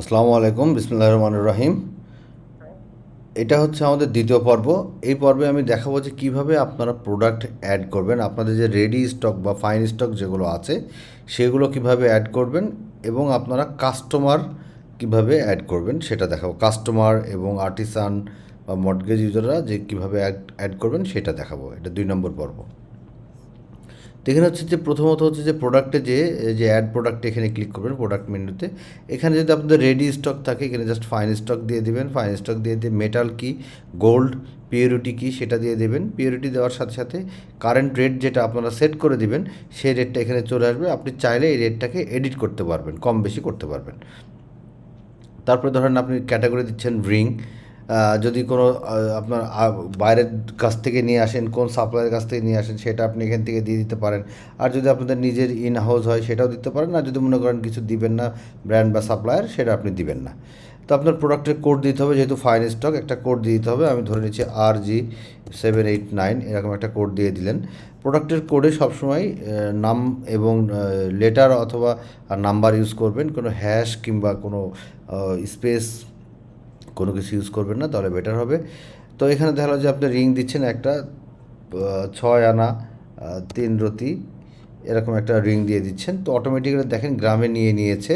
আসসালামু আলাইকুম বিসমুল্লাহ রহমান রহিম। এটা হচ্ছে আমাদের দ্বিতীয় পর্ব। এই পর্বে আমি দেখাবো যে কীভাবে আপনারা প্রোডাক্ট অ্যাড করবেন, আপনাদের যে রেডি স্টক বা ফাইন স্টক যেগুলো আছে, সেগুলো কীভাবে অ্যাড করবেন এবং আপনারা কাস্টমার কীভাবে অ্যাড করবেন সেটা দেখাবো। কাস্টমার এবং আর্টিসান বা মডগেজ ইউজাররা যে কীভাবে অ্যাড অ্যাড করবেন সেটা দেখাবো। এটা দুই নম্বর পর্ব। তো এখানে হচ্ছে যে প্রথমত হচ্ছে যে প্রোডাক্টে যে যে অ্যাড প্রোডাক্টে এখানে ক্লিক করবেন প্রোডাক্ট মেনুতে এখানে যদি আপনাদের রেডি স্টক থাকে, এখানে জাস্ট ফাইন স্টক দিয়ে দেবেন। ফাইন স্টক দিয়ে দিয়ে মেটাল কি গোল্ড পিওরিটি কি, সেটা দিয়ে দেবেন। পিওরিটি দেওয়ার সাথে সাথে কারেন্ট রেট যেটা আপনারা সেট করে দিবেন, সেই রেটটা এখানে চলে আসবে। আপনি চাইলে এই রেটটাকে এডিট করতে পারবেন, কম বেশি করতে পারবেন। তারপরে ধরেন আপনি ক্যাটাগরি দিচ্ছেন রিং যদি কোনো আপনার বাইরের কাছ থেকে নিয়ে আসেন, কোন সাপ্লাইয়ের কাছ থেকে নিয়ে আসেন, সেটা আপনি এখান থেকে দিয়ে দিতে পারেন। আর যদি আপনাদের নিজের ইন হাউস হয়, সেটাও দিতে পারেন। আর যদি মনে করেন কিছু দিবেন না ব্র্যান্ড বা সাপ্লায়ার সেটা আপনি দিবেন না। তো আপনার প্রোডাক্টের কোড দিতে হবে, যেহেতু ফাইন স্টক একটা কোড দিয়ে দিতে হবে। আমি ধরে নিচ্ছি আর জি সেভেন এইট নাইন এরকম একটা কোড দিয়ে দিলেন। প্রোডাক্টের কোডে সবসময় নাম এবং লেটার অথবা নাম্বার ইউজ করবেন। কোনো হ্যাশ কিংবা কোনো স্পেস কোনো কিছু ইউজ করবেন না, তাহলে বেটার হবে। তো এখানে দেখা যে আপনি রিং দিচ্ছেন একটা ছয় আনা তিন রতি, এরকম একটা রিং দিয়ে দিচ্ছেন। তো অটোমেটিক্যালি দেখেন গ্রামে নিয়ে নিয়েছে।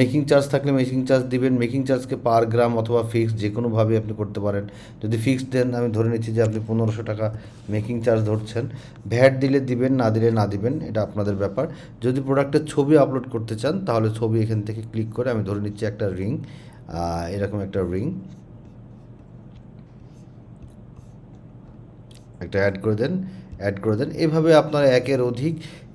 মেকিং চার্জ থাকলে মেকিং চার্জ দিবেন। মেকিং চার্জকে পার গ্রাম অথবা ফিক্স যে কোনোভাবে আপনি করতে পারেন। যদি ফিক্স দেন, আমি ধরে নিচ্ছি যে আপনি পনেরোশো টাকা মেকিং চার্জ ধরছেন। ভ্যাট দিলে দিবেন, না দিলে না দিবেন, এটা আপনাদের ব্যাপার। যদি প্রোডাক্টের ছবি আপলোড করতে চান, তাহলে ছবি এখান থেকে ক্লিক করে আমি ধরে নিচ্ছি একটা রিং এরকম একটা রিং একটা অ্যাড করে দেন। অ্যাড করে দেন। এভাবে আপনারা একের অধিক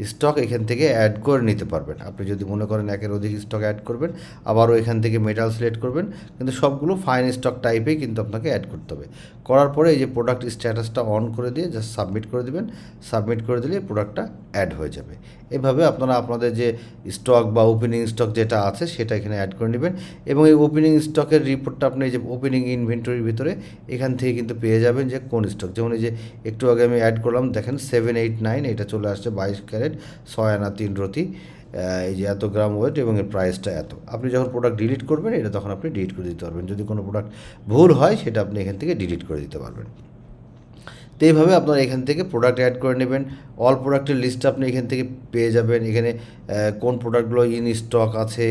স্টক এখান থেকে অ্যাড করে নিতে পারবেন। আপনি যদি মনে করেন একের অধিক স্টক অ্যাড করবেন, আবারও এখান থেকে মেটাল সিলেক্ট করবেন, কিন্তু সবগুলো ফাইন স্টক টাইপেই কিন্তু আপনাকে অ্যাড করতে হবে। করার পরে এই যে প্রোডাক্ট স্ট্যাটাসটা অন করে দিয়ে জাস্ট সাবমিট করে দেবেন। সাবমিট করে দিলে প্রোডাক্টটা অ্যাড হয়ে যাবে। এভাবে আপনারা আপনাদের যে স্টক বা ওপেনিং স্টক যেটা আছে, সেটা এখানে অ্যাড করে নেবেন। এবং এই ওপেনিং স্টকের রিপোর্টটা আপনি এই যে ওপেনিং ইনভেন্টরির ভিতরে এখান থেকে কিন্তু পেয়ে যাবেন যে কোন স্টক যেমন এই যে একটু আগে আমি অ্যাড করলাম দেখেন সেভেন এইট নাইন এটা চলে আসছে বাইশ ক্যারেট, ছয় আনা তিন রতি। এই যে এত গ্রাম ওয়েট এবং এর প্রাইসটা এত। আপনি যখন প্রোডাক্ট ডিলিট করবেন, এটা তখন আপনি ডিলিট করে দিতে পারবেন। যদি কোনো প্রোডাক্ট ভুল হয়, সেটা আপনি এখান থেকে ডিলিট করে দিতে পারবেন। তো এইভাবে আপনারা এখান থেকে প্রোডাক্ট অ্যাড করে নেবেন। অল প্রোডাক্টের লিস্ট আপনি এখান থেকে পেয়ে যাবেন। এখানে কোন প্রোডাক্টগুলো ইন স্টক আছে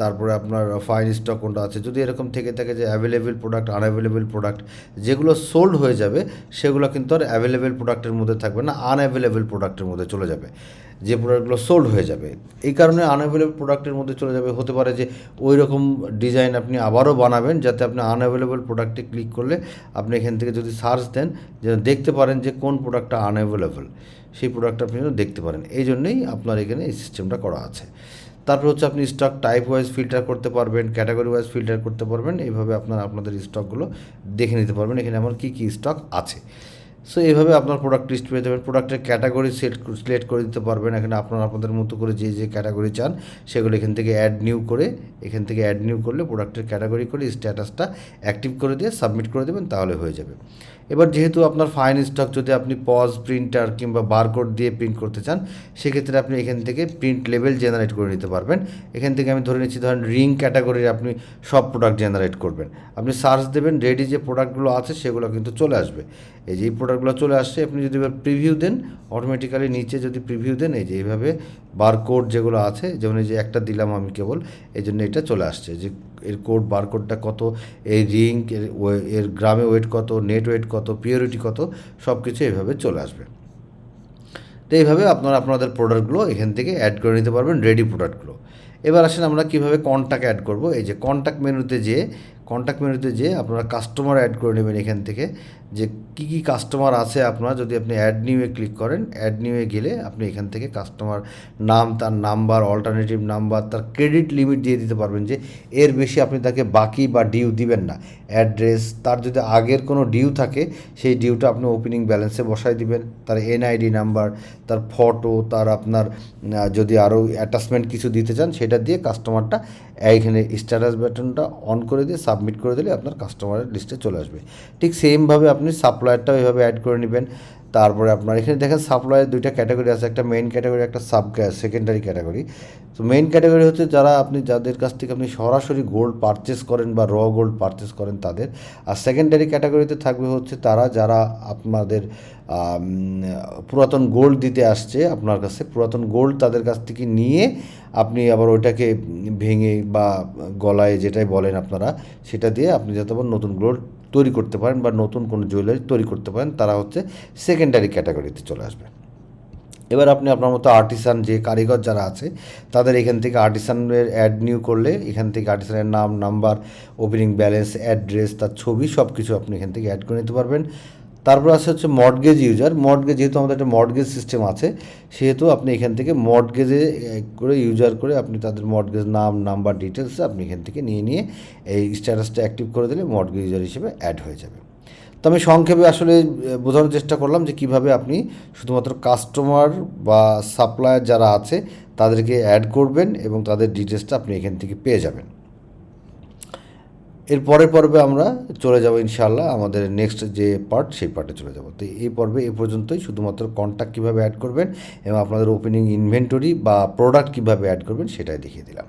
তারপরে আপনার ফাইন স্টক কোনটা আছে। যদি এরকম থেকে থাকে যে অ্যাভেলেবেল প্রোডাক্ট আনঅ্যাভেলেবেল প্রোডাক্ট যেগুলো সোল্ড হয়ে যাবে, সেগুলো কিন্তু আর অ্যাভেলেবেল প্রোডাক্টের মধ্যে থাকবে না আনঅ্যাভেলেবেল প্রোডাক্টের মধ্যে চলে যাবে। যে প্রোডাক্টগুলো সোল্ড হয়ে যাবে। এই কারণে আনঅ্যাভেলেবল প্রোডাক্টের মধ্যে চলে যাবে। হতে পারে যে ওই রকম ডিজাইন আপনি আবারও বানাবেন, যাতে আপনি আনঅ্যাভেলেবল প্রোডাক্টে ক্লিক করলে আপনি এখান থেকে যদি সার্চ দেন, যেন দেখতে পারেন যে কোন প্রোডাক্টটা আনঅ্যাভেলেবল সেই প্রোডাক্টটা আপনি যেন দেখতে পারেন। এই জন্যেই আপনার এখানে এই সিস্টেমটা করা আছে। তারপর হচ্ছে আপনি স্টক টাইপ ওয়াইজ ফিল্টার করতে পারবেন ক্যাটাগরি ওয়াইজ ফিল্টার করতে পারবেন। এইভাবে আপনার আপনাদের স্টকগুলো দেখে নিতে পারবেন। এখানে আমার কী কী স্টক আছে। সো এইভাবে আপনার প্রোডাক্ট লিস্ট পেয়ে যাবেন। প্রোডাক্টের ক্যাটাগরি সেট সিলেক্ট করে দিতে পারবেন। এখানে আপনারা আপনাদের মতো করে যে যে ক্যাটাগরি চান, সেগুলো এখান থেকে অ্যাড নিউ করে, এখান থেকে অ্যাড নিউ করলে প্রোডাক্টের ক্যাটাগরি করে স্ট্যাটাসটা অ্যাক্টিভ করে দিয়ে সাবমিট করে দেবেন, তাহলে হয়ে যাবে। এবার যেহেতু আপনার ফাইন স্টক যদি আপনি পজ প্রিন্টার কিংবা বারকোড দিয়ে প্রিন্ট করতে চান, সেক্ষেত্রে আপনি এখান থেকে প্রিন্ট লেভেল জেনারেট করে নিতে পারবেন। এখান থেকে আমি ধরে নিচ্ছি, ধরেন রিং ক্যাটাগরির আপনি সব প্রোডাক্ট জেনারেট করবেন। আপনি সার্চ দেবেন রেডি যে প্রোডাক্টগুলো আছে, সেগুলো কিন্তু চলে আসবে। এই যে প্রোডাক্টগুলো চলে আসছে, আপনি যদি এবার প্রিভিউ দেন অটোমেটিক্যালি নিচে যদি প্রিভিউ দেন, এই যে এইভাবে বারকোড যেগুলো আছে, যেমন এই যে একটা দিলাম আমি কেবল, এই জন্য এটা চলে আসছে। যে এর কোড বারকোডটা কত, এই রিং এর এর গ্রামে ওয়েট কত নেট ওয়েট কত পিওরিটি কত সব কিছু এইভাবে চলে আসবে। তো এইভাবে আপনারা আপনাদের প্রোডাক্টগুলো এখান থেকে অ্যাড করে নিতে পারবেন রেডি প্রোডাক্টগুলো এবার আসেন আমরা কীভাবে কন্ট্যাক্ট অ্যাড করব? এই যে কন্ট্যাক্ট মেনুতে যে কন্ট্যাক্ট মেনুতে যে আপনারা কাস্টমার অ্যাড করে নেবেন এখান থেকে। যে কী কী কাস্টমার আছে আপনার, যদি আপনি অ্যাড নিউয়ে ক্লিক করেন অ্যাড নিউয়ে গেলে আপনি এখান থেকে কাস্টমার নাম, তার নাম্বার অল্টারনেটিভ নাম্বার তার ক্রেডিট লিমিট দিয়ে দিতে পারবেন যে এর বেশি আপনি তাকে বাকি বা ডিউ দিবেন না। অ্যাড্রেস তার যদি আগের কোনো ডিউ থাকে, সেই ডিউটা আপনি ওপেনিং ব্যালেন্সে বসাই দিবেন। তার এনআইডি নাম্বার তার ফটো তার আপনার যদি আরও অ্যাটাচমেন্ট কিছু দিতে চান, সেটা দিয়ে কাস্টমারটা এইখানে স্ট্যাটাস বাটনটা অন করে দিয়ে সাবমিট করে দিলে আপনার কাস্টমারের লিস্টে চলে আসবে। ঠিক সেমভাবে আপনি সাপ্লায়ারটাও এভাবে অ্যাড করে নেবেন। তারপরে আপনার এখানে দেখেন সাপ্লাইয়ের দুইটা ক্যাটাগরি আছে, একটা মেইন ক্যাটাগরি একটা সাব সেকেন্ডারি ক্যাটাগরি তো মেইন ক্যাটাগরি হচ্ছে যারা আপনি, যাদের কাছ থেকে আপনি সরাসরি গোল্ড পারচেস করেন বা র গোল্ড পারচেস করেন তাদের। আর সেকেন্ডারি ক্যাটাগরিতে থাকবে হচ্ছে তারা, যারা আপনাদের পুরাতন গোল্ড দিতে আসছে আপনার কাছে, পুরাতন গোল্ড তাদের কাছ থেকে নিয়ে আপনি আবার ওইটাকে ভেঙে বা গলায় যেটাই বলেন আপনারা, সেটা দিয়ে আপনি যাতে আবার নতুন গোল্ড তৈরি করতে পারেন বা নতুন কোনো জুয়েলারি তৈরি করতে পারেন, তারা হচ্ছে সেকেন্ডারি ক্যাটাগরিতে চলে আসবে। এবার আপনি আপনার মতো আর্টিসান যে কারিগর যারা আছে, তাদের এখান থেকে আর্টিসানের অ্যাড নিউ করলে, এখান থেকে আর্টিসানের নাম নাম্বার ওপেনিং ব্যালেন্স অ্যাড্রেস তার ছবি সব কিছু আপনি এখান থেকে অ্যাড করে নিতে পারবেন। তারপর আছে হচ্ছে মর্টগেজ ইউজার মর্টগেজ যেহেতু আমাদের একটা মর্টগেজ সিস্টেম আছে, সেহেতু আপনি এখান থেকে মর্টগেজে করে ইউজার করে আপনি তাদের মর্টগেজ নাম নাম্বার ডিটেলস আপনি এখান থেকে নিয়ে নিয়ে এই স্ট্যাটাসটা অ্যাক্টিভ করে দিলে মর্টগেজ ইউজার হিসেবে অ্যাড হয়ে যাবে। তো আমি সংক্ষেপে আসলে বোঝানোর চেষ্টা করলাম যে কীভাবে আপনি শুধুমাত্র কাস্টমার বা সাপ্লায়ার যারা আছে, তাদেরকে অ্যাড করবেন এবং তাদের ডিটেলসটা আপনি এখান থেকে পেয়ে যাবেন। এর পরের পর্বে আমরা চলে যাব ইনশাল্লাহ আমাদের নেক্সট যে পার্ট সেই পার্টে চলে যাব। তো এই পর্বে এ পর্যন্তই, শুধুমাত্র কন্ট্যাক্ট কীভাবে অ্যাড করবেন এবং আপনাদের ওপেনিং ইনভেন্টরি বা প্রোডাক্ট কীভাবে অ্যাড করবেন সেটাই দেখিয়ে দিলাম।